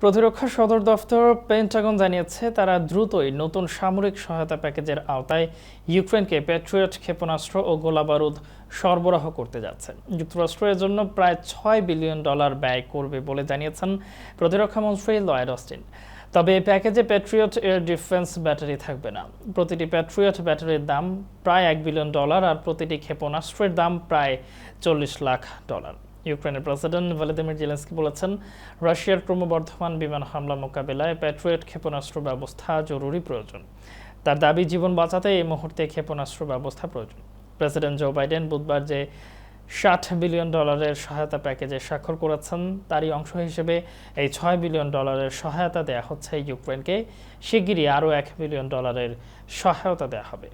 প্রতিরক্ষা সদর দফতর পেন্টাগন জানিয়েছে, তারা দ্রুতই নতুন সামরিক সহায়তা প্যাকেজের আওতায় ইউক্রেনকে প্যাট্রিয়ট ক্ষেপণাস্ত্র ও গোলাবারুদ সরবরাহ করতে যাচ্ছে যুক্তরাষ্ট্র এর জন্য প্রায় ছয় বিলিয়ন ডলার ব্যয় করবে বলে জানিয়েছেন প্রতিরক্ষা মন্ত্রী লয়েড অস্টিন। তবে এই প্যাকেজে প্যাট্রিয়ট এয়ার ডিফেন্স ব্যাটারি থাকবে না। প্রতিটি প্যাট্রিয়ট ব্যাটারির দাম প্রায় এক বিলিয়ন ডলার আর প্রতিটি ক্ষেপণাস্ত্রের দাম প্রায় চল্লিশ লাখ ডলার। ইউক্রেনের প্রেসিডেন্ট ভ্লাদিমির জেলেন্সকি বলেছেন, রাশিয়ার ক্রমবর্ধমান বিমান হামলা মোকাবেলায় প্যাট্রিয়ট ক্ষেপণাস্ত্র ব্যবস্থা জরুরি প্রয়োজন। তার দাবি, জীবন বাঁচাতে এই মুহূর্তে ক্ষেপণাস্ত্র ব্যবস্থা প্রয়োজন। প্রেসিডেন্ট জো বাইডেন বুধবার যে ষাট বিলিয়ন ডলারের সহায়তা প্যাকেজে স্বাক্ষর করেছেন, তারই অংশ হিসেবে এই ছয় বিলিয়ন ডলারের সহায়তা দেয়া হচ্ছে ইউক্রেনকে। শিগগিরই আরও এক বিলিয়ন ডলারের সহায়তা দেওয়া হবে।